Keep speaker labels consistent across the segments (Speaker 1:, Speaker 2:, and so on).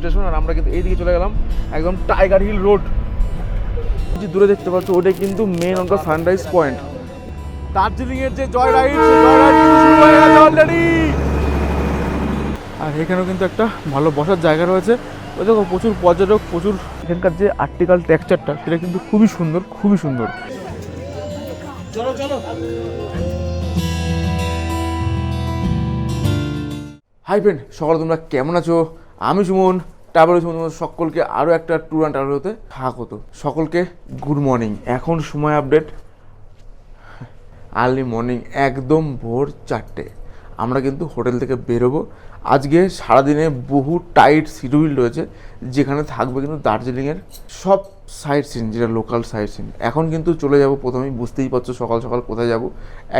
Speaker 1: Invitation আর আমরা কিন্তু এইদিকে চলে গেলাম একদম টাইগার হিল রোড যে দূরে দেখতে পাচ্ছ ওটাই কিন্তু main the sunrise point Darjeeling এর যে জয় রাইড জয় রাইড কিন্তু শুরু হয়ে গেছে অলরেডি আর এখানেও কিন্তু একটা ভালো বসার জায়গা রয়েছে। ওই দেখো প্রচুর পর্যটক প্রচুর এখানকার যে আর্টিকাল টেক্সচারটা সেটা কিন্তু খুবই সুন্দর খুবই সুন্দর। হাই ফ্রেন্ড সকালে তোমরা কেমন আছো? আমি সুমন ট্রাভেল তোমাদের সকলকে আরও একটা ট্যুর অ্যান্ড ট্রাভেল ট্রাভেলতে স্বাগত। সকলকে গুড মর্নিং এখন সময় আপডেট আর্লি মর্নিং একদম ভোর চারটে। আমরা কিন্তু হোটেল থেকে বেরোবো। আজকে সারাদিনে বহু টাইট শিডিউল রয়েছে, যেখানে থাকবে কিন্তু দার্জিলিংয়ের সব সাইট সিন যেটা লোকাল সাইট সিন এখন কিন্তু চলে যাব প্রথমেই, বুঝতেই পারছ সকাল সকাল কোথায় যাব।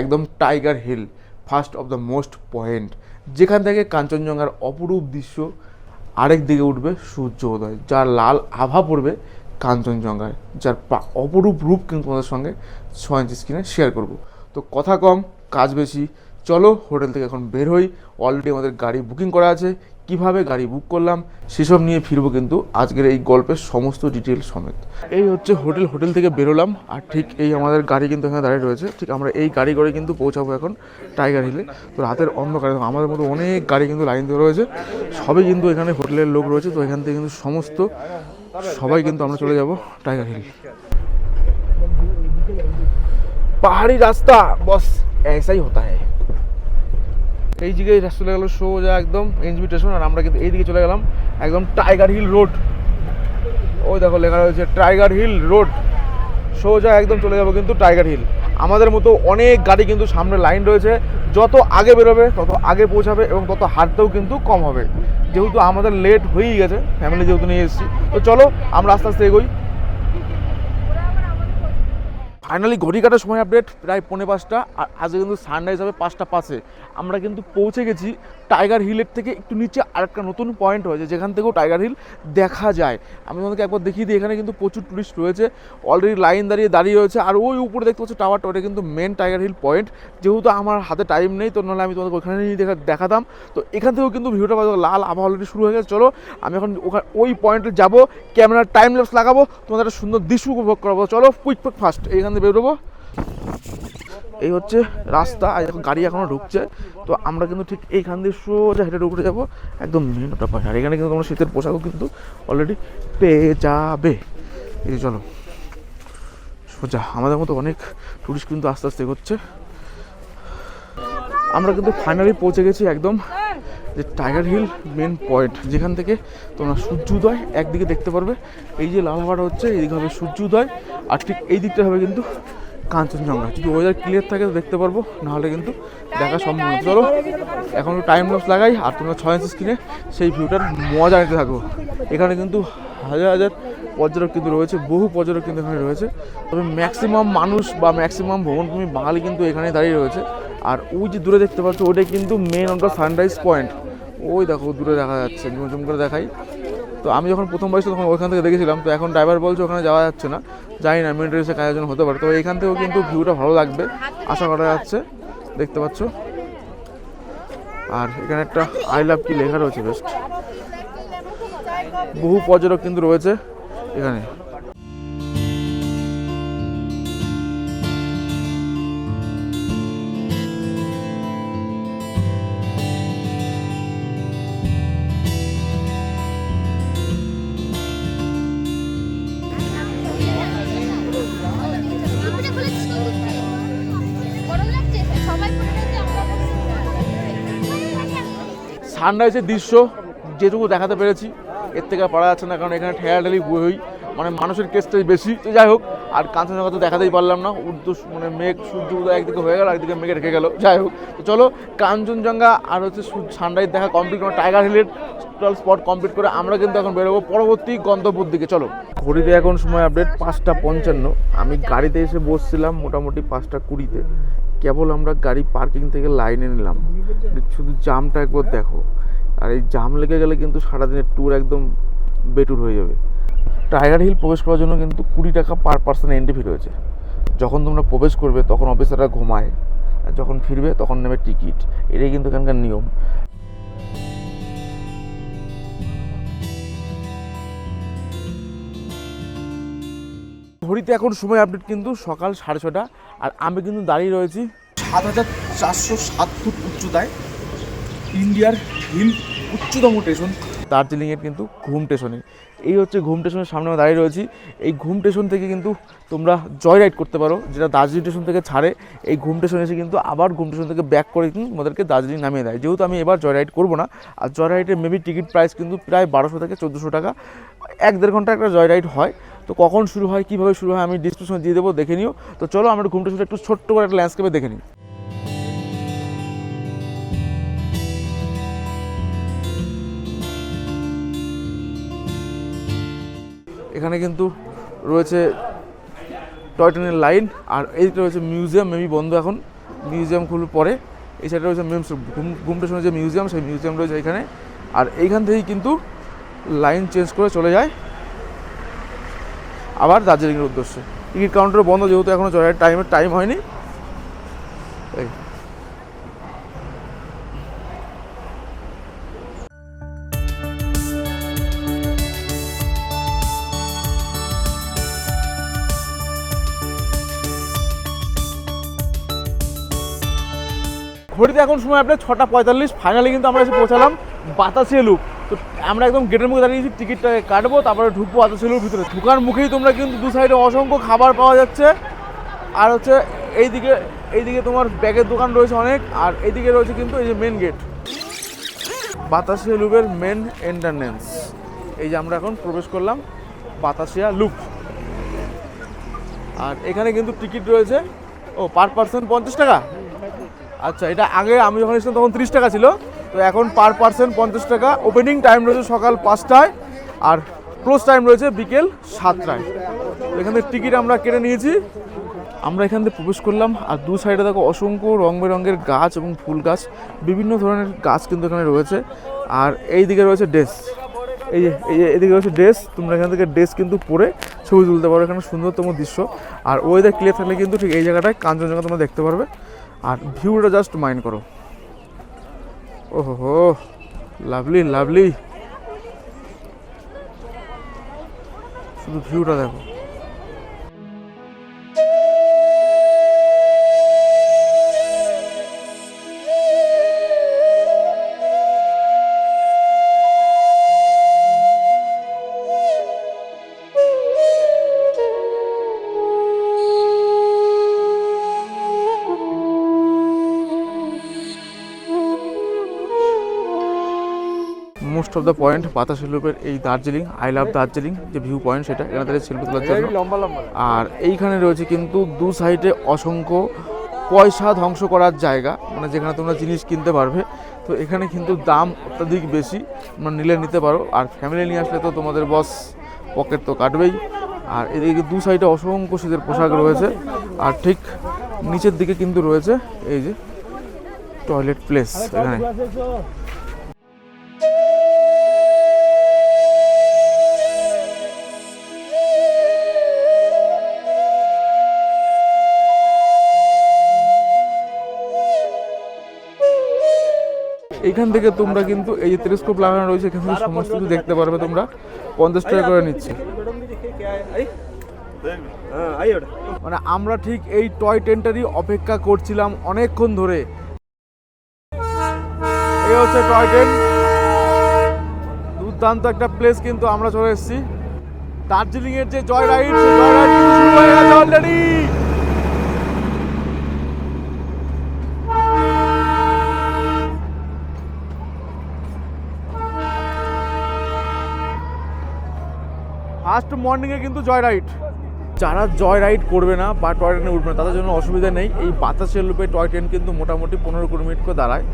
Speaker 1: একদম Tiger Hill first of the most point যেখান থেকে কাঞ্চনজঙ্ঘার অপরূপ দৃশ্য আরেক দিকে উঠবে সূর্য উদয়, যার লাল আভা পড়বে কাঞ্চনজঙ্ঘায়, যার অপরূপ রূপ কিন্তু তোমাদের সঙ্গে ছয় ইঞ্চি স্ক্রিনে শেয়ার করব। তো কথা কম, কাজ বেশি, চলো হোটেল থেকে এখন বের হই অলরেডি আমাদের গাড়ি বুকিং করা আছে। কীভাবে গাড়ি বুক করলাম, সেসব নিয়ে ফিরবো কিন্তু আজকের এই গল্পের সমস্ত ডিটেল সমেত। এই হচ্ছে হোটেল হোটেল থেকে বেরোলাম আর ঠিক এই আমাদের গাড়ি কিন্তু এখানে দাঁড়িয়ে রয়েছে। ঠিক আমরা এই গাড়ি করে কিন্তু পৌঁছাবো এখন টাইগার হিলে তো রাতের অন্ধকারে আমাদের মতো অনেক গাড়ি কিন্তু লাইন দিয়ে রয়েছে। সবই কিন্তু এখানে হোটেলের লোক রয়েছে, তো এখান থেকে কিন্তু সমস্ত সবাই কিন্তু আমরা চলে যাব টাইগার হিল পাহাড়ি রাস্তা, বস ऐसा হতা হ্যায়। এই দিকে চলে গেল, সোজা একদম এনজিবি স্টেশন, আর আমরা কিন্তু এইদিকে চলে গেলাম, একদম টাইগার হিল রোড। ওই দেখো লেখা রয়েছে, টাইগার হিল রোড। সোজা একদম চলে যাব কিন্তু টাইগার হিল। আমাদের মতো অনেক গাড়ি কিন্তু সামনে লাইন রয়েছে, যত আগে বেরোবে, তত আগে পৌঁছাবে এবং তত হাঁটতেও কিন্তু কম হবে। যেহেতু আমাদের লেট হয়েই গেছে ফ্যামিলি যেহেতু নিয়ে এসেছি, তো চলো আমরা আস্তে আস্তে এগোই। ফাইনালি ঘড়ি কাটার সময় আপডেট প্রায় পৌনে পাঁচটা, আর আজকে কিন্তু সানরাইজ হবে পাঁচটা পাঁচে। আমরা কিন্তু পৌঁছে গেছি টাইগার হিলের থেকে একটু নিচে আরেকটা নতুন পয়েন্ট হয়েছে, যেখান থেকেও টাইগার হিল দেখা যায়। আমি তোমাদেরকে একবার দেখিয়ে দিই, এখানে কিন্তু প্রচুর টুরিস্ট রয়েছে। অলরেডি লাইন দাঁড়িয়ে দাঁড়িয়ে রয়েছে, আর ওই উপরে দেখতে পাচ্ছ টাওয়ারটা ওটা কিন্তু মেন টাইগার হিল পয়েন্ট যেহেতু আমার হাতে টাইম নেই, তো নাহলে আমি তোমাদের ওখানে নিয়ে দেখা, দেখাতাম। তো এখান থেকেও কিন্তু ভিডিওটা লাল আবহাওয়া অলরেডি শুরু হয়ে গেছে। চলো, আমি এখন ওখানে ওই পয়েন্টে যাব ক্যামেরার টাইম ল্যাপস লাগাবো, তোমাদের একটা সুন্দর দৃশ্য উপভোগ করাবো। চলো কুইক ফাস্ট এইখান থেকে বেরোবো। এই হচ্ছে রাস্তা, আর এখন গাড়ি এখনও ঢুকছে। তো আমরা কিন্তু ঠিক এইখান দিয়ে সোজা হেঁটে ঢুকতে যাব। একদম মেন ওটা পাশে আর এখানে কিন্তু তোমরা শীতের পোশাকও কিন্তু অলরেডি পেয়ে যাবে। এই চলো, সোজা। আমাদের মতো অনেক টুরিস্ট কিন্তু আস্তে আস্তে এগোচ্ছে। আমরা কিন্তু ফাইনালি পৌঁছে গেছি একদম যে টাইগার হিল মেন পয়েন্ট যেখান থেকে তোমরা সূর্যোদয় একদিকে দেখতে পারবে। এই যে লালাভাটা হচ্ছে এইদিকে হবে সূর্যোদয়। আর ঠিক এই দিকটা হবে কিন্তু কাঞ্চনজঙ্ঘা। যদি ওয়েদার ক্লিয়ার থাকে তো দেখতে পারব, নাহলে কিন্তু দেখা সম্ভব না। চলো, এখন টাইম লস লাগাই, আর তোমরা ছয় ইঞ্চি স্ক্রিনে সেই ভিউটার মজা নিতে থাকো। এখানে কিন্তু হাজার হাজার পর্যটক কিন্তু রয়েছে, বহু পর্যটক কিন্তু এখানে রয়েছে। তবে ম্যাক্সিমাম মানুষ বা ম্যাক্সিমাম ভ্রমণভূমি বাঙালি কিন্তু এখানে দাঁড়িয়ে রয়েছে। আর ওই যে দূরে দেখতে পাচ্ছ, ওটাই কিন্তু মেন দ্য সানরাইজ পয়েন্ট ওই দেখো, দূরে দেখা যাচ্ছে জুম জুম করে দেখাই। তো আমি যখন প্রথমবার এসে তখন ওইখান থেকে দেখেছিলাম। তো এখন ড্রাইভার বলছে ওখানে যাওয়া যাচ্ছে না। জানি না মিলিটারি এসে কাজের জন্য হতে পারে। তো এখান থেকেও কিন্তু ভিউটা ভালো লাগবে। আশা করা যাচ্ছে, দেখতে পাচ্ছ। আর এখানে একটা আই লাভ কি লেখা রয়েছে বেস্ট বহু পর্যটক কিন্তু রয়েছে এখানে। সানরাইজের দৃশ্য, যেটুকু দেখাতে পেরেছি। এর থেকে পারা যাচ্ছে না, কারণ এখানে ঠেলাঠেলি বই মানে মানুষের কেসটাই বেশি। তো যাই হোক, আর কাঞ্চনজঙ্ঘা তো দেখাতেই পারলাম না। উর্দু মানে মেঘ, সূর্য উদয় একদিকে হয়ে গেল একদিকে মেঘে রেখে গেল। যাই হোক, তো চলো, কাঞ্চনজঙ্ঘা আর হচ্ছে সানরাইজ দেখা কমপ্লিট করে টাইগার হিলের টোটাল স্পট কমপ্লিট করে আমরা কিন্তু এখন বেরোবো পরবর্তী গন্তব্যের দিকে। চলো। ঘড়িতে এখন সময় আপডেট পাঁচটা পঞ্চান্ন। আমি গাড়িতে এসে বসছিলাম মোটামুটি পাঁচটা কুড়িতে। কেবল আমরা গাড়ি পার্কিং থেকে লাইনে নিলাম। শুধু জামটা একবার দেখো। আর এই জাম লেগে গেলে কিন্তু সারাদিনের ট্যুর একদম বেটুর হয়ে যাবে। টাইগার হিল প্রবেশ করার জন্য কিন্তু কুড়ি টাকা পার পার্সন এন্ট্রি ফি রয়েছে। যখন তোমরা প্রবেশ করবে, তখন অফিসাররা ঘুমায়। যখন ফিরবে, তখন নেবে টিকিট এটাই কিন্তু এখানকার নিয়ম। ঘড়িতে এখন সময় আপডেট কিন্তু সকাল সাড়ে ছটা আর আমি কিন্তু দাঁড়িয়ে রয়েছি সাত হাজার চারশো সাত ফুট উচ্চতায়, ইন্ডিয়ার হিল উচ্চতম স্টেশন দার্জিলিংয়ের কিন্তু ঘুম স্টেশনে। এই হচ্ছে ঘুম স্টেশনের সামনে আমি দাঁড়িয়ে রয়েছি। এই ঘুম স্টেশন থেকে কিন্তু তোমরা জয় রাইড করতে পারো, যেটা দার্জিলিং স্টেশন থেকে ছাড়ে। এই ঘুম স্টেশনে এসে কিন্তু আবার ঘুম স্টেশন থেকে ব্যাক করে কিন্তু তোমাদেরকে দার্জিলিং নামিয়ে দেয়। যেহেতু আমি এবার জয় রাইড করব না, আর জয় রাইডের মেবি টিকিট প্রাইস কিন্তু প্রায় বারোশো থেকে চোদ্দোশো টাকা, এক দেড় ঘণ্টা একটা জয় রাইড হয়। তো কখন শুরু হয়, কীভাবে শুরু হয়, আমি ডিসক্রিপশনে দিয়ে দেবো, দেখে নিও। তো চলো আমরা ঘুম স্টেশনটা একটু ছোট্ট করে একটা ল্যান্ডস্কেপে দেখে নিই। এখানে কিন্তু রয়েছে টয় ট্রেনের লাইন, আর এইদিকে রয়েছে মিউজিয়াম, মেবি বন্ধ এখন। মিউজিয়াম খুলবে পরে। এই সাইডে রয়েছে মেমস ঘুম ঘুম স্টেশনের যে মিউজিয়াম, সেই মিউজিয়াম রয়েছে এখানে। আর এইখান থেকেই কিন্তু লাইন চেঞ্জ করে চলে যায়। আবার দার্জিলিংয়ের উদ্দেশ্যে। টিকিট কাউন্টার বন্ধ, যেহেতু এখনও জয়ের টাইমের টাইম হয়নি। ঘড়িতে এখন সময় আপনার ছটা পঁয়তাল্লিশ। ফাইনালি কিন্তু আমরা এসে পৌঁছালাম বাতাসিয়া লুপ। তো আমরা একদম গেটের মুখে দাঁড়িয়েছি টিকিটটাকে কাটবো, তারপরে ঢুকবো বাতাসিয়া লুপ ভিতরে। ঢুকার মুখেই তোমরা কিন্তু দু সাইডে অসংখ্য খাবার পাওয়া যাচ্ছে। আর হচ্ছে এইদিকে এইদিকে তোমার ব্যাগের দোকান রয়েছে অনেক, আর এইদিকে রয়েছে কিন্তু এই যে মেন গেট বাতাসিয়া লুপের মেন এন্টারনেন্স এই যে আমরা এখন প্রবেশ করলাম বাতাসিয়া লুপ। আর এখানে কিন্তু টিকিট রয়েছে। ও পার পার্সন পঞ্চাশ টাকা? আচ্ছা এটা আগে আমি যখন এসেছিলাম তখন ত্রিশ টাকা ছিল। তো এখন পার পার্সন পঞ্চাশ টাকা। ওপেনিং টাইম রয়েছে সকাল পাঁচটায় আর ক্লোজ টাইম রয়েছে বিকেল সাতটায়। এখান থেকে টিকিট আমরা কেটে নিয়েছি। আমরা এখান থেকে প্রবেশ করলাম। আর দু সাইডে দেখো অসংখ্য রং বেরঙের গাছ এবং ফুল গাছ, বিভিন্ন ধরনের গাছ কিন্তু এখানে রয়েছে। আর এই দিকে রয়েছে ড্রেস এই যে এই যে, এদিকে রয়েছে ড্রেস তোমরা এখান থেকে ড্রেস কিন্তু পরে ছবি তুলতে পারো। এখানে সুন্দরতম দৃশ্য। আর ওয়েদার ক্লিয়ার থাকলে কিন্তু ঠিক এই জায়গাটায় কাঞ্চনজঙ্ঘা তোমরা দেখতে পারবে। আর ভিউটা জাস্ট মাইন্ড করো। ওহো হো লাভলি লাভলি শুধু ভিউটা দেখো। Most of the point Batasia লুপের এই দার্জিলিং আই লাভ দার্জিলিং যে ভিউ পয়েন্ট সেটা এখানে তাদের সেলফি তোলার জন্য। আর এইখানে রয়েছে কিন্তু দু সাইডে অসংখ্য পয়সা ধ্বংস করার জায়গা মানে যেখানে তোমরা জিনিস কিনতে পারবে। তো এখানে কিন্তু দাম অত্যাধিক বেশি তোমরা নিলে নিতে পারো। আর ফ্যামিলি নিয়ে আসলে তো তোমাদের বস পকেট তো কাটবেই। আর এদিকে দু সাইডে অসংখ্য শীতের পোশাক রয়েছে। আর ঠিক নিচের দিকে কিন্তু রয়েছে এই যে টয়লেট প্লেস এখানে। এইখান থেকে তোমরা কিন্তু এই যে টেলিস্কোপ লাগানো রয়েছে, এখান থেকে সমস্ত কিছু দেখতে পারবে তোমরা। পঞ্চাশ টাকা করে নিচ্ছে। মানে আমরা ঠিক এই টয় ট্রেনটারই অপেক্ষা করছিলাম অনেকক্ষণ ধরে। এই হচ্ছে টয় ট্রেন দুর্দান্ত একটা প্লেস কিন্তু আমরা চলে এসেছি। দার্জিলিংয়ের যে জয় রাইড সেই জয় রাইড শুরু হয়ে গেছে অলরেডি ফার্স্ট মর্নিংয়ে কিন্তু জয় রাইড যারা জয় রাইড করবে না বা টয় ট্রেনে উঠবে না, তাদের জন্য অসুবিধা নেই। এই বাতাসের লুপে টয় ট্রেন কিন্তু মোটামুটি পনেরো কুড়ি মিনিট করে দাঁড়ায়।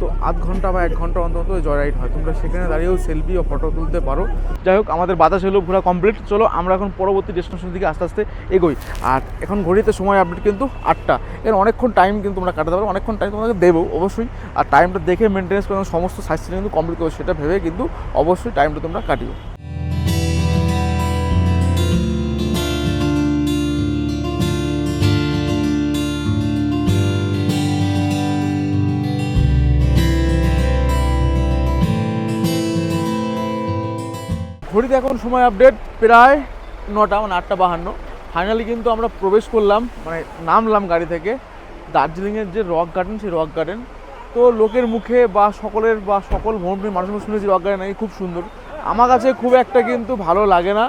Speaker 1: তো আধ ঘণ্টা বা এক ঘণ্টা অন্তত জয় রাইড হয়। তোমরা সেখানে দাঁড়িয়েও সেলফি ও ফটো তুলতে পারো। যাই হোক, আমাদের বাতাসের লুপ ঘোরা কমপ্লিট চলো, আমরা এখন পরবর্তী ডেস্টিনেশন দিকে আস্তে আস্তে এগোই। আর এখন ঘড়িতে সময় আপডেট কিন্তু আটটা। এর অনেকক্ষণ টাইম কিন্তু তোমরা কাটাতে পারো। অনেকক্ষণ টাইম তোমাকে দেবো, অবশ্যই। আর টাইমটা দেখে মেনটেন্স করে, সমস্ত সাইজ কিন্তু কমপ্লিট করো, সেটা ভেবে কিন্তু অবশ্যই টাইমটা তোমরা কাটিও। ঘড়িতে এখন সময় আপডেট প্রায় নটা মানে আটটা বাহান্ন। ফাইনালি কিন্তু আমরা প্রবেশ করলাম মানে নামলাম গাড়ি থেকে। দার্জিলিংয়ের যে রক গার্ডেন সেই রক গার্ডেন তো লোকের মুখে বা সকলের বা সকল ভ্রমণ মানুষের মুখে শুনেছি রক গার্ডেন এই খুব সুন্দর। আমার কাছে খুব একটা কিন্তু ভালো লাগে না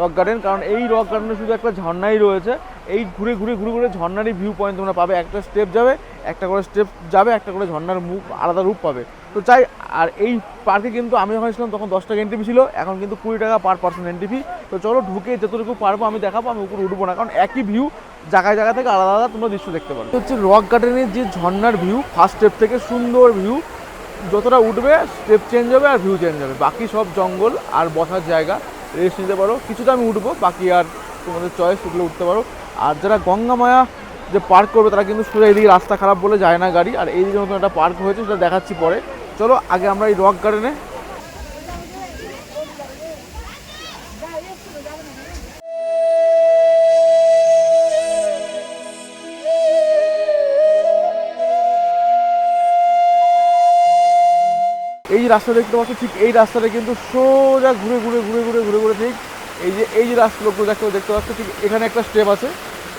Speaker 1: রক গার্ডেন কারণ এই রক গার্ডেনে শুধু একটা ঝর্ণাই রয়েছে। এই ঘুরে ঘুরে ঘুরে ঘুরে ঝর্ণারই ভিউ পয়েন্ট তোমরা পাবে। একটা স্টেপ যাবে, একটা করে স্টেপ যাবে, একটা করে ঝর্ণার মুখ, আলাদা রূপ পাবে। তো চাই, আর এই পার্কে কিন্তু আমি যখন ছিলাম তখন দশ টাকা এন্ট্রি ছিল, এখন কিন্তু কুড়ি টাকা পার পার্সন এন্ট্রি ফি তো চলো ঢুকে যতটুকু পারব আমি দেখাবো, আমি উপরে উঠবো না, কারণ একই ভিউ জায়গায় জায়গা থেকে আলাদা আলাদা তোমরা দৃশ্য দেখতে পারো হচ্ছে রক গার্ডেনের যে ঝর্নার ভিউ ফার্স্ট স্টেপ থেকে সুন্দর ভিউ যতটা উঠবে স্টেপ চেঞ্জ হবে আর ভিউ চেঞ্জ হবে। বাকি সব জঙ্গল আর বসার জায়গা রেস্ট নিতে পারো। কিছুটা আমি উঠবো, বাকি আর তোমাদের চয়েস উঠলে উঠতে পারো। আর যারা গঙ্গামায়া যে পার্ক করবে, তারা কিন্তু সোজা এদিকে রাস্তা খারাপ বলে যায় না গাড়ি। আর এইদিকে নতুন একটা পার্ক হয়েছে, সেটা দেখাচ্ছি পরে। চলো, আগে আমরা এই রক গার্ডেনে এই রাস্তা দেখতে পাচ্ছ, ঠিক এই রাস্তাটা কিন্তু সোজা ঘুরে ঘুরে ঘুরে ঘুরে ঘুরে ঘুরে, ঠিক। এই যে এই যে রাস্তা লোকগুলো দেখতে দেখতে পাচ্ছ, ঠিক এখানে একটা স্টেপ আছে।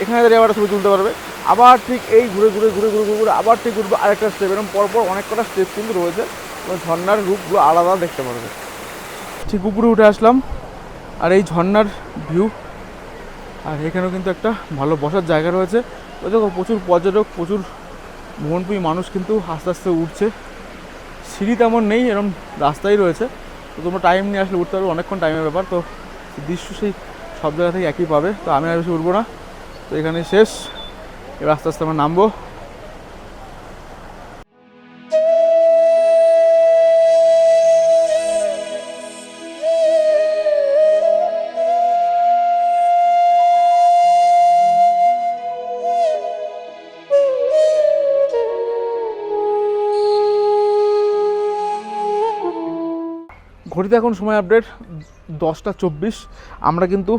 Speaker 1: এখানে দাঁড়িয়ে আবার ছবি তুলতে পারবে। আবার ঠিক এই ঘুরে ঘুরে ঘুরে ঘুরে ঘুরে আবার ঠিক ঘুরবে আরেকটা স্টেপ এরকম পরপর অনেক কটা স্টেপ কিন্তু রয়েছে। ঝর্নার রূপগুলো আলাদা দেখতে পারবে। ঠিক উপরে উঠে আসলাম। আর এই ঝর্নার ভিউ আর এখানেও কিন্তু একটা ভালো বসার জায়গা রয়েছে। তো দেখো, প্রচুর পর্যটক, প্রচুর ভ্রমণপ্রিয় মানুষ কিন্তু আস্তে আস্তে উঠছে। সিঁড়ি তেমন নেই এরকম রাস্তাই রয়েছে। তো তোমরা টাইম নিয়ে আসলে উঠতে পারবে, অনেকক্ষণ টাইমের ব্যাপার। তো দৃশ্য সেই সব জায়গা থেকে একই পাবে। তো আমি আর বেশি উঠবো না। তো এখানে শেষ। এবার আস্তে আস্তে আমরা নামবো। ঘড়িতে এখন সময় আপডেট। দশটা চব্বিশ। আমরা কিন্তু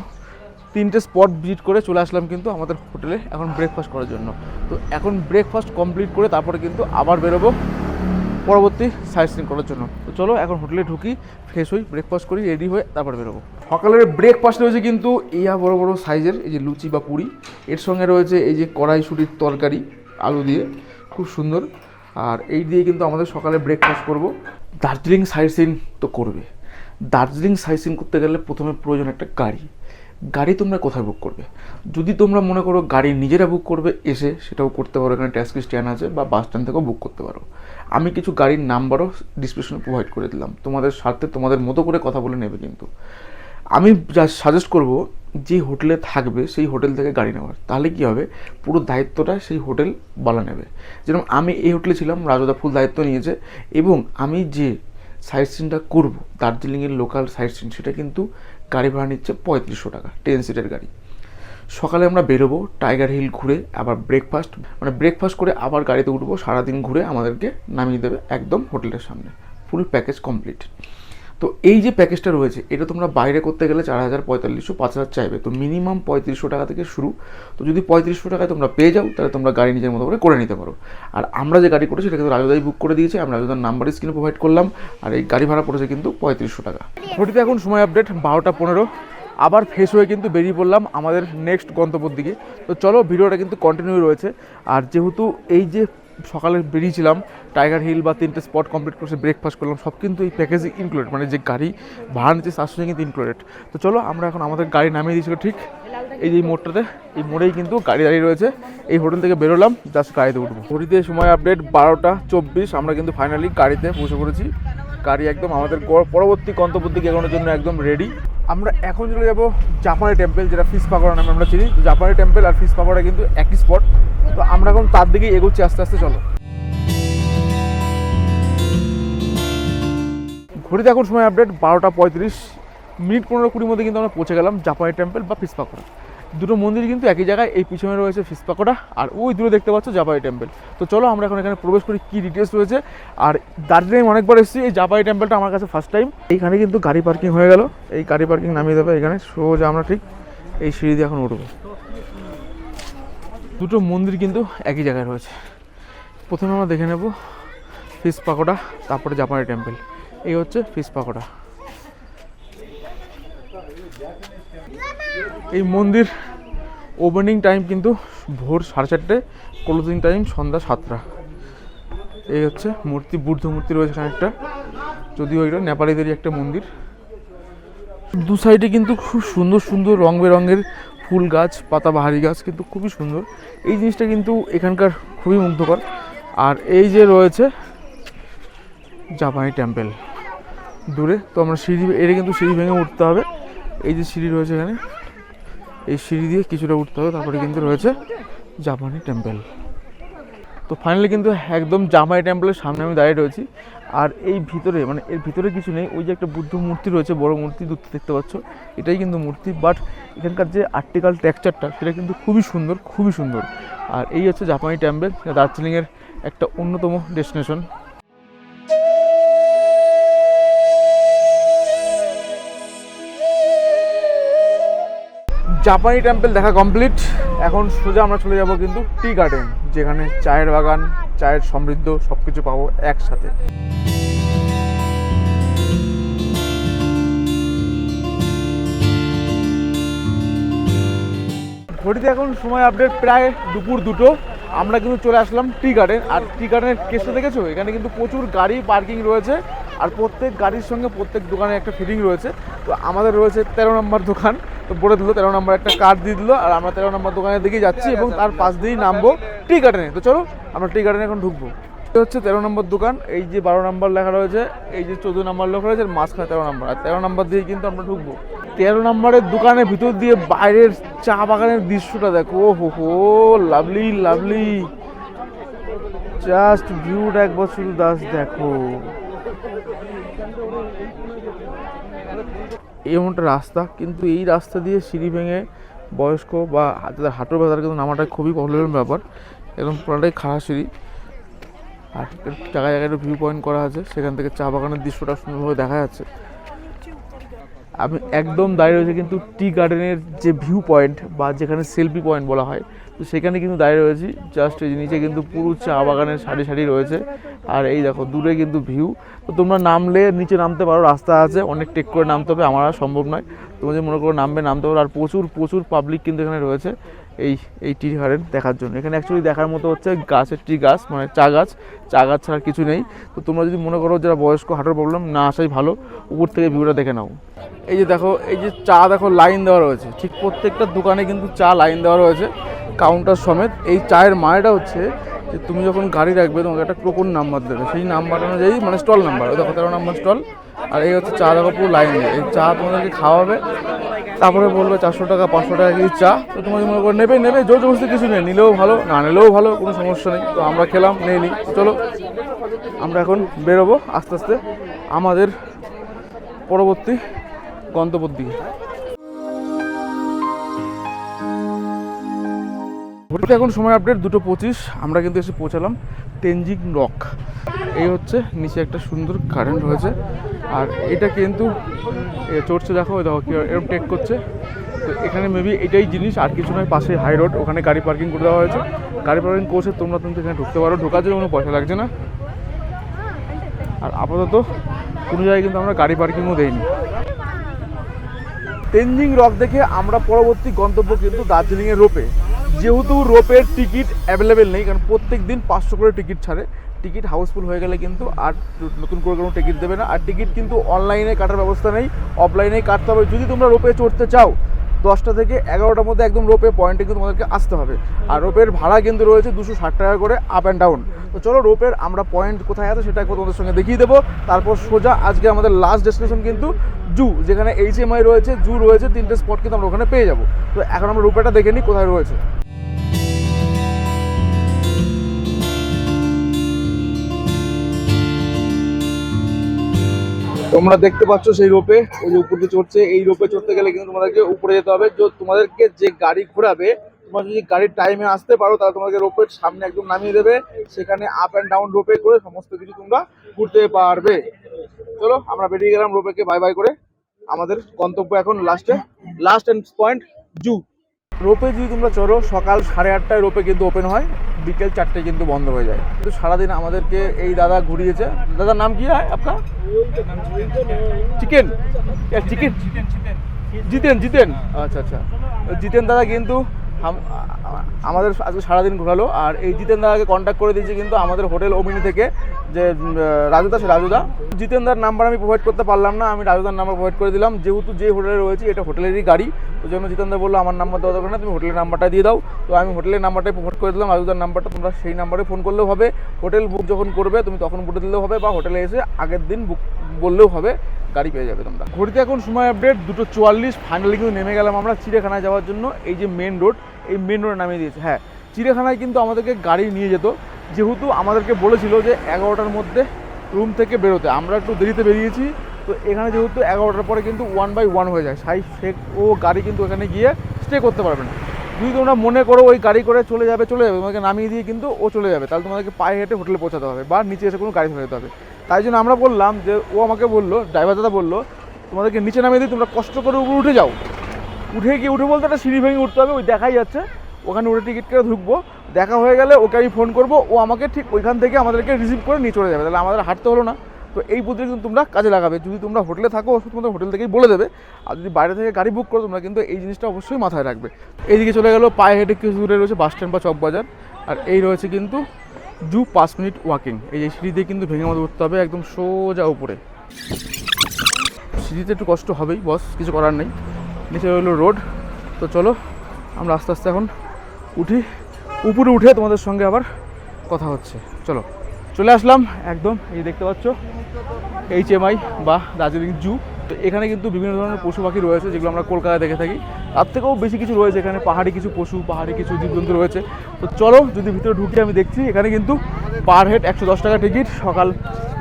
Speaker 1: তিনটে স্পট ভিজিট করে চলে আসলাম কিন্তু আমাদের হোটেলে এখন ব্রেকফাস্ট করার জন্য। তো এখন ব্রেকফাস্ট কমপ্লিট করে তারপরে কিন্তু আবার বেরোবো পরবর্তী সাইট সিন করার জন্য। তো চলো এখন হোটেলে ঢুকি ফ্রেশ হই ব্রেকফাস্ট করি রেডি হয়ে তারপর বেরোবো। সকালের ব্রেকফাস্ট রয়েছে কিন্তু ইয়া বড় বড় সাইজের এই যে লুচি বা পুরি। এর সঙ্গে রয়েছে এই যে কড়াইশুটির তরকারি, আলু দিয়ে। খুব সুন্দর। আর এই দিয়ে কিন্তু আমাদের সকালে ব্রেকফাস্ট করব। দার্জিলিং সাইট সিন তো করবে। দার্জিলিং সাইসিং করতে গেলে প্রথমে প্রয়োজন একটা গাড়ি। গাড়ি তোমরা কোথায় বুক করবে? যদি তোমরা মনে করো গাড়ি নিজেরা বুক করবে, এসে সেটাও করতে পারো, এখানে ট্যাক্সি স্ট্যান্ড আছে বা বাস স্ট্যান্ড থেকেও বুক করতে পারো। আমি কিছু গাড়ির নাম্বারও ডিসক্রিপশনে প্রোভাইড করে দিলাম। তোমাদের স্বার্থে তোমাদের মতো করে কথা বলে নেবে কিন্তু। আমি যা সাজেস্ট করব, যে হোটেলে থাকবে, সেই হোটেল থেকে গাড়ি নেওয়ার। তাহলে কি হবে? পুরো দায়িত্বটা সেই হোটেল বলা নেবে। যেরকম আমি এই হোটেলে ছিলাম, রাজদা ফুল দায়িত্ব নিয়েছে। এবং আমি যে সাইট সিনটা করব। দার্জিলিংয়ের লোকাল সাইট সিন সেটা কিন্তু গাড়ি ভাড়া নিচ্ছে পঁয়ত্রিশশো টাকা টেন সিটের গাড়ি। সকালে আমরা বেরোবো টাইগার হিল ঘুরে, আবার ব্রেকফাস্ট মানে ব্রেকফাস্ট করে আবার গাড়িতে উঠবো, সারাদিন ঘুরে আমাদেরকে নামিয়ে দেবে একদম হোটেলের সামনে। ফুল প্যাকেজ কমপ্লিট তো এই যে প্যাকেজটা রয়েছে, এটা তোমরা বাইরে করতে গেলে চার হাজার পঁয়তাল্লিশশো পাঁচ হাজার চাইবে। তো মিনিমাম পঁয়ত্রিশশো টাকা থেকে শুরু। তো যদি পঁয়ত্রিশশো টাকায় তোমরা পেয়ে যাও, তাহলে তোমরা গাড়ি নিজের মতো করে করে নিতে পারো। আর আমরা যে গাড়ি করেছি সেটা কিন্তু রাজদাই বুক করে দিয়েছে। আমরা রাজদার নাম্বার স্ক্রিনে প্রোভাইড করলাম। আর এই গাড়ি ভাড়া পড়েছে কিন্তু পঁয়ত্রিশশো টাকা। ঘটিতে এখন সময় আপডেট বারোটা পনেরো। আবার ফ্রেশ হয়ে কিন্তু বেরিয়ে পড়লাম আমাদের নেক্সট গন্তব্যের দিকে। তো চলো, ভিডিওটা কিন্তু কন্টিনিউ রয়েছে। আর যেহেতু এই যে সকালে বেরিয়েছিলাম টাইগার হিল বা তিনটে স্পট কমপ্লিট করে ব্রেকফাস্ট করলাম, সব কিন্তু এই প্যাকেজে ইনক্লুডেড মানে যে গাড়ি ভাড়া নিচ্ছে তার সঙ্গে কিন্তু ইনক্লুডেড তো চলো, আমরা এখন আমাদের গাড়ি নামিয়ে দিয়েছিল ঠিক এই যে মোড়টাতে, এই মোড়েই কিন্তু গাড়ি দাঁড়িয়ে রয়েছে। এই হোটেল থেকে বেরোলাম জাস্ট গাড়িতে উঠবো। ঘড়িতে সময় আপডেট বারোটা চব্বিশ, আমরা কিন্তু ফাইনালি গাড়িতে পৌঁছে পড়েছি। গাড়ি একদম আমাদের পরবর্তী গন্তব্যের দিকে এগোনোর জন্য একদম রেডি আমরা এখন চলে যাব জাপানি টেম্পল যেটা ফিস পাকোড়া নামে আমরা চিনি। জাপানি টেম্পল আর ফিস পাকোড়া কিন্তু একই স্পট তো আমরা এখন তার দিকেই এগোচ্ছি, আস্তে আস্তে চলো। ঘড়িতে এখন সময় আপডেট বারোটা পঁয়ত্রিশ। মিনিট পনেরো কুড়ির মধ্যে কিন্তু আমরা পৌঁছে গেলাম জাপানি টেম্পল বা ফিস পাকোড়া দুটো মন্দির কিন্তু একই জায়গায়, এই পিছনে রয়েছে ফিস পাকোড়া আর ওই দূরে দেখতে পাচ্ছ জাপাই টেম্পল। তো চলো আমরা এখন এখানে প্রবেশ করি, কী ডিটেলস রয়েছে। আর দার্জিলিং অনেকবার এসেছি, এই জাপাই টেম্পলটা আমার কাছে ফার্স্ট টাইম এইখানে কিন্তু গাড়ি পার্কিং হয়ে গেল, এই গাড়ি পার্কিং নামিয়ে দেবে এখানে, সোজা আমরা ঠিক এই সিঁড়ি দিয়ে এখন উঠবো। দুটো মন্দির কিন্তু একই জায়গায় রয়েছে। প্রথমে আমরা দেখে নেব ফিস পাকোড়া তারপরে জাপানি টেম্পল। এই হচ্ছে ফিস পাকোড়া এই মন্দির ওপেনিং টাইম কিন্তু ভোর সাড়ে চারটে ক্লোজিং টাইম সন্ধ্যা সাতটা। এই হচ্ছে মূর্তি, বুদ্ধ মূর্তি রয়েছে এখানে একটা যদিও এটা নেপালিদেরই একটা মন্দির। দু সাইডে কিন্তু খুব সুন্দর সুন্দর রং বেরঙের ফুল গাছ, পাতা বাহারি গাছ কিন্তু খুবই সুন্দর। এই জিনিসটা কিন্তু এখানকার খুবই মুগ্ধকর। আর এই যে রয়েছে জাপানি টেম্পেল দূরে তো আমরা সিঁড়ি এটা কিন্তু সিঁড়ি ভেঙে উঠতে হবে। এই যে সিঁড়ি রয়েছে এখানে। এই সিঁড়ি দিয়ে কিছুটা উঠতে হবে, তারপরে কিন্তু রয়েছে জাপানি টেম্পল তো ফাইনালি কিন্তু একদম জামাই টেম্পলের সামনে আমি দাঁড়িয়ে রয়েছি। আর এই ভিতরে মানে এর ভিতরে কিছু নেই, ওই যে একটা বুদ্ধ মূর্তি রয়েছে, বড় মূর্তি দূর দেখতে পাচ্ছ, এটাই কিন্তু মূর্তি। বাট এখানকার যে আর্টিকাল টেক্সচারটা সেটা কিন্তু খুবই সুন্দর খুবই সুন্দর। আর এই হচ্ছে জাপানি টেম্পল দার্জিলিংয়ের একটা অন্যতম ডেস্টিনেশন জাপানি টেম্পল দেখা কমপ্লিট এখন সোজা আমরা চলে যাব কিন্তু টি গার্ডেন যেখানে চায়ের বাগান, চায়ের সমৃদ্ধ সব কিছু পাবো একসাথে। ঘড়িতে এখন সময় আপডেট প্রায় দুপুর দুটো। আমরা কিন্তু চলে আসলাম টি গার্ডেন আর টি গার্ডেনের কেসটা দেখেছ? এখানে কিন্তু প্রচুর গাড়ি পার্কিং রয়েছে। আর প্রত্যেক গাড়ির সঙ্গে প্রত্যেক দোকানে একটা ফিটিং রয়েছে। তো আমাদের রয়েছে তেরো নম্বর দোকান। বলে দিল তেরো নম্বর একটা কার্ড দিয়ে দিল, আর আমরা তেরো নম্বর দোকানের দিকে যাচ্ছি এবং তার পাশ দিয়েই নামবো টি গার্ডেনে তো চলো, আমরা টি গার্ডেনে এখন ঢুকবো। এটা হচ্ছে তেরো নম্বর দোকান, এই যে বারো নম্বর লেখা রয়েছে, এই যে চোদ্দ নম্বর লেখা রয়েছে মাঝখানে তেরো নম্বর। আর তেরো নম্বর দিয়ে কিন্তু আমরা ঢুকবো। তেরো নম্বরের দোকানের ভিতর দিয়ে বাইরের চা বাগানের দৃশ্যটা দেখো। হো হো, লাভলি লাভলি। জাস্ট ভিউটা একবার শুধু দাস দেখো। এমনটা রাস্তা, কিন্তু এই রাস্তা দিয়ে সিঁড়ি ভেঙে বয়স্ক বা যাদের হাঁটু ব্যথার কিন্তু নামাটা খুবই প্রবলেমের ব্যাপার। এরকম পুরোটাই খারাপ সিঁড়ি। আর জায়গায় জায়গায় ভিউ পয়েন্ট করা আছে, সেখান থেকে চা বাগানের দৃশ্যটা সুন্দরভাবে দেখা যাচ্ছে। আমি একদম দাঁড়িয়ে রয়েছে কিন্তু টি গার্ডেনের যে ভিউ পয়েন্ট বা যেখানে সেলফি পয়েন্ট বলা হয় তো সেখানে কিন্তু দাঁড়িয়ে রয়েছি। জাস্ট এই নিচে কিন্তু পুরো চা বাগানের সারি সারি রয়েছে। আর এই দেখো, দূরে কিন্তু ভিউ তো তোমরা নামলে নিচে নামতে পারো, রাস্তা আছে, অনেক টেক করে নামতে হবে, আমার আর সম্ভব নয়। তোমরা যে মনে করো নামবে, নামতে পারো। আর প্রচুর প্রচুর পাবলিক কিন্তু এখানে রয়েছে এই এই টি গার্ডেন দেখার জন্য। এখানে অ্যাকচুয়ালি দেখার মতো হচ্ছে গাছের টি গাছ মানে চা গাছ। চা গাছ ছাড়া কিছু নেই। তো তোমরা যদি মনে করো যারা বয়স্ক, হাঁটার প্রবলেম না আসাই ভালো। উপর থেকে ভিউটা দেখে নাও। এই যে দেখো, এই যে চা দেখো লাইন দেওয়া রয়েছে। ঠিক প্রত্যেকটা দোকানে কিন্তু চা লাইন দেওয়া রয়েছে। কাউন্টার সমেত এই চায়ের মানেটা হচ্ছে যে তুমি যখন গাড়ি রাখবে, তোমাকে একটা টোকন নাম্বার দেবে। সেই নাম্বার অনুযায়ী মানে স্টল নাম্বার ওই দেখো তেরো নাম্বার স্টল আর এই হচ্ছে চা দেখো পুরো লাইন এই চা তোমাদেরকে খাওয়াবে, তারপরে বলবে চারশো টাকা, পাঁচশো টাকা কেজি চা। তো তোমাদের মনে করো নেবে নেবে, জোর জবরদস্তি কিছু নেই, নিলেও ভালো, না নিলেও ভালো, কোনো সমস্যা নেই। তো আমরা খেলাম, নিই চলো, আমরা এখন বেরোবো আস্তে আস্তে আমাদের পরবর্তী গন্তব্যের দিকে। ঘড়িতে এখন সময় আপডেট দুটো পঁচিশ, আমরা কিন্তু এসে পৌঁছালাম টেনজিং রক। এই হচ্ছে নিচে একটা সুন্দর কারেন্ট রয়েছে। আর এটা কিন্তু চড়ছে দেখো দেখো কি এরকম টেক করছে। তো এখানে মেবি এটাই জিনিস, আর কিছু নয়, পাশে হাই রোড ওখানে গাড়ি পার্কিং করে দেওয়া হয়েছে। গাড়ি পার্কিং করছে, তোমরা কিন্তু এখানে ঢুকতে পারো। ঢোকার জন্য কোনো পয়সা লাগছে না। আর আপাতত কোনো জায়গায় কিন্তু আমরা গাড়ি পার্কিংও দেইনি। তেনজিং রক দেখে আমরা পরবর্তী গন্তব্য কিন্তু দার্জিলিংয়ের রোপে। যেহেতু রোপের টিকিট অ্যাভেলেবেল নেই, কারণ প্রত্যেক দিন পাঁচশো করে টিকিট ছাড়ে। টিকিট হাউসফুল হয়ে গেলে কিন্তু আর নতুন করে কোনো টিকিট দেবে না। আর টিকিট কিন্তু অনলাইনে কাটার ব্যবস্থা নেই অফলাইনেই কাটতে হবে। যদি তোমরা রোপে চড়তে চাও, দশটা থেকে এগারোটার মধ্যে একদম রোপে পয়েন্টে কিন্তু তোমাদেরকে আসতে হবে। আর রোপের ভাড়া কিন্তু রয়েছে দুশো ষাট টাকা করে আপ অ্যান্ড ডাউন তো চলো রোপের আমরা পয়েন্ট কোথায় আছে সেটা তোমাদের সঙ্গে দেখিয়ে দেবো। তারপর সোজা আজকে আমাদের লাস্ট ডেস্টিনেশন কিন্তু জু, যেখানে এইচএমআই রয়েছে। জু রয়েছে, তিনটে স্পট কিন্তু আমরা ওখানে পেয়ে যাব। তো এখন আমরা রোপেটা দেখে নিই কোথায় রয়েছে। তোমরা দেখতে পাচ্ছ সেই রোপে, ওই যে উপরে চড়ছে, এই রোপে চড়তে গেলে কিন্তু তোমাদেরকে উপরে যেতে হবে। তো তোমাদেরকে যে গাড়ি ঘোরাবে, তোমরা যদি গাড়ির টাইমে আসতে পারো, তাহলে তোমাকে রোপের সামনে একদম নামিয়ে দেবে। সেখানে আপ অ্যান্ড ডাউন রোপে করে সমস্ত কিছু তোমরা ঘুরতে পারবে। চলো, আমরা বেরিয়ে গেলাম রোপেকে বাই বাই করে। আমাদের গন্তব্য এখন লাস্টে লাস্ট এন্ড পয়েন্ট জু রোপে যদি তোমরা চড়ো, সকাল সাড়ে আটটায় রোপে কিন্তু ওপেন হয়, বিকেল চারটে কিন্তু বন্ধ হয়ে যায়। কিন্তু সারাদিন আমাদেরকে এই দাদা ঘুরিয়েছে। দাদার নাম কি হয় আপনার? চিকেন। চিকেন। জিতেন জিতেন। আচ্ছা আচ্ছা। জিতেন দাদা কিন্তু আমাদের আজকে সারাদিন ঘোরালো, আর এই জিতেন দাকে কন্ট্যাক্ট করে দিয়েছি কিন্তু আমাদের হোটেল ওমিনি থেকে যে রাজুদা, সে রাজুদা। জিতেন দার নাম্বার আমি প্রোভাইড করতে পারলাম না, আমি রাজুদার নাম্বার প্রোভাইড করে দিলাম। যেহেতু যে হোটেলে রয়েছে, এটা হোটেলেরই গাড়ি, ওই জন্য জিতেন দা বলল, আমার নাম্বার দেওয়া দরকার না, তুমি হোটেলের নাম্বারটা দিয়ে দাও। তো আমি হোটেলের নাম্বারটাই প্রোভাইড করে দিলাম, রাজুদার নাম্বারটা তোমরা সেই নাম্বারে ফোন করলেও হবে। হোটেল বুক যখন করবে, তুমি তখন বলে দিলেও হবে, বা হোটেলে এসে আগের দিন বুক বললেও হবে, গাড়ি পেয়ে যাবে তোমরা। ঘড়িতে এখন সময় আপডেট দুটো চুয়াল্লিশ ফাইনালি কিন্তু নেমে গেলাম আমরা চিড়িয়াখানায় যাওয়ার জন্য। এই যে মেন রোড এই মেন রোডে নামিয়ে দিয়েছে। হ্যাঁ চিড়িয়াখানায় কিন্তু আমাদেরকে গাড়ি নিয়ে যেত। যেহেতু আমাদেরকে বলেছিল যে এগারোটার মধ্যে রুম থেকে বেরোতে। আমরা একটু দেরিতে বেরিয়েছি, তো এখানে যেহেতু এগারোটার পরে কিন্তু ওয়ান বাই ওয়ান হয়ে যায়। সাই সে ও গাড়ি কিন্তু এখানে গিয়ে স্টে করতে পারবে না। যদি তোমরা মনে করো ওই গাড়ি করে চলে যাবে চলে যাবে তোমাকে নামিয়ে দিয়ে কিন্তু ও চলে যাবে। তাহলে তোমাদেরকে পায়ে হেঁটে হোটেলে পৌঁছাতে হবে বা নিচে এসে কোনো গাড়ি ধরে যেতে হবে। তাই জন্য আমরা বললাম যে ও আমাকে বলল ড্রাইভার দাদা বলল, তোমাদেরকে নিচে নামিয়ে দিয়ে তোমরা কষ্ট করে উপরে উঠে যাও। উঠে গিয়ে, উঠে বলতে একটা সিঁড়ি ভেঙে উঠতে হবে, ওই দেখাই যাচ্ছে। ওখানে উঠে টিকিট কেটে ঢুকবো। দেখা হয়ে গেলে ওকে আমি ফোন করব, ও আমাকে ঠিক ওইখান থেকে আমাদেরকে রিসিভ করে নিয়ে চলে যাবে। তাহলে আমাদের হাঁটতে হলো না। তো এই বুদ্ধি কিন্তু তোমরা কাজে লাগাবে। যদি তোমরা হোটেলে থাকো তোমাদের হোটেল থেকেই বলে দেবে। আর যদি বাইরে থেকে গাড়ি বুক করো, তোমরা কিন্তু এই জিনিসটা অবশ্যই মাথায় রাখবে। এইদিকে চলে গেলো, পায়ে হেঁটে কিছু দূরে রয়েছে বাস স্ট্যান্ড বা চক বাজার আর এই রয়েছে কিন্তু জু পাঁচ মিনিট ওয়াকিং। এই যে সিঁড়ি দিয়ে কিন্তু ভেঙে মতো উঠতে হবে, একদম সোজা উপরে। সিঁড়িতে একটু কষ্ট হবেই, বস, কিছু করার নেই। নিচে রইল রোড, তো চলো, আমরা আস্তে আস্তে এখন উঠি। উপরে উঠে তোমাদের সঙ্গে আবার কথা হচ্ছে। চলো, চলে আসলাম একদম, এই দেখতে পাচ্ছ এইচ এম আই বা দার্জিলিং জু। তো এখানে কিন্তু বিভিন্ন ধরনের পশু পাখি রয়েছে যেগুলো আমরা কলকাতায় দেখে থাকি। তার থেকেও বেশি কিছু রয়েছে এখানে। পাহাড়ি কিছু পশু, পাহাড়ি কিছু জীবজন্তু রয়েছে। তো চলো, যদি ভিতরে ঢুকি আমি দেখছি, এখানে কিন্তু পার হেড একশো দশ টাকা টিকিট সকাল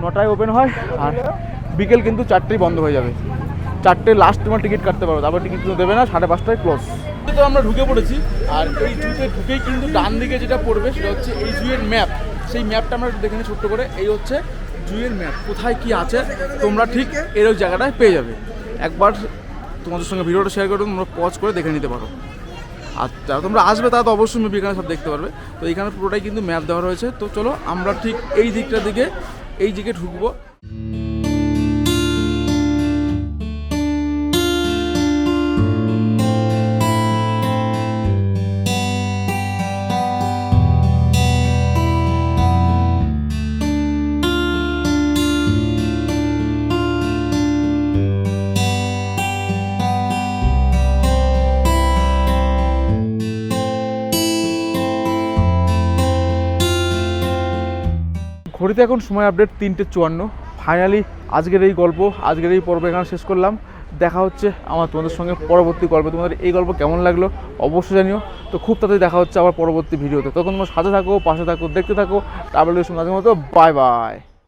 Speaker 1: নটায় ওপেন হয় আর বিকেল কিন্তু চারটেই বন্ধ হয়ে যাবে। চারটে লাস্ট তোমার টিকিট কাটতে পারো। তারপর টিকিট কিন্তু দেবে না, সাড়ে পাঁচটায় ক্লোজ তো আমরা ঢুকে পড়েছি। আর এই জুতে ঢুকেই কিন্তু ডান দিকে যেটা পড়বে, সেটা হচ্ছে এই জুয়ের ম্যাপ সেই ম্যাপটা আমরা দেখে নিই ছোট্ট করে। এই হচ্ছে জুয়ের ম্যাপ কোথায় কি আছে, তোমরা ঠিক এর ওই জায়গাটায় পেয়ে যাবে। একবার তোমাদের সঙ্গে ভিডিওটা শেয়ার করে তোমরা পজ করে দেখে নিতে পারো। আর যারা তোমরা আসবে তা তো অবশ্যই মেবি এখানে সব দেখতে পারবে। তো এখানে পুরোটাই কিন্তু ম্যাপ দেওয়া রয়েছে। তো চলো, আমরা ঠিক এই দিকটা দিকে, এই দিকে ঢুকবো। ঘড়িতে এখন সময় আপডেট তিনটে চুয়ান্ন। ফাইনালি আজকের এই গল্প, আজকের এই পর্ব এখানে শেষ করলাম। দেখা হচ্ছে আমার তোমাদের সঙ্গে পরবর্তী গল্পে। তোমাদের এই গল্প কেমন লাগল অবশ্যই জানিও। তো খুব তাড়াতাড়ি দেখা হচ্ছে আবার পরবর্তী ভিডিওতে তখন তোমার সাথে থাকো, পাশে থাকো, দেখতে থাকো। সঙ্গে মতো বাই বাই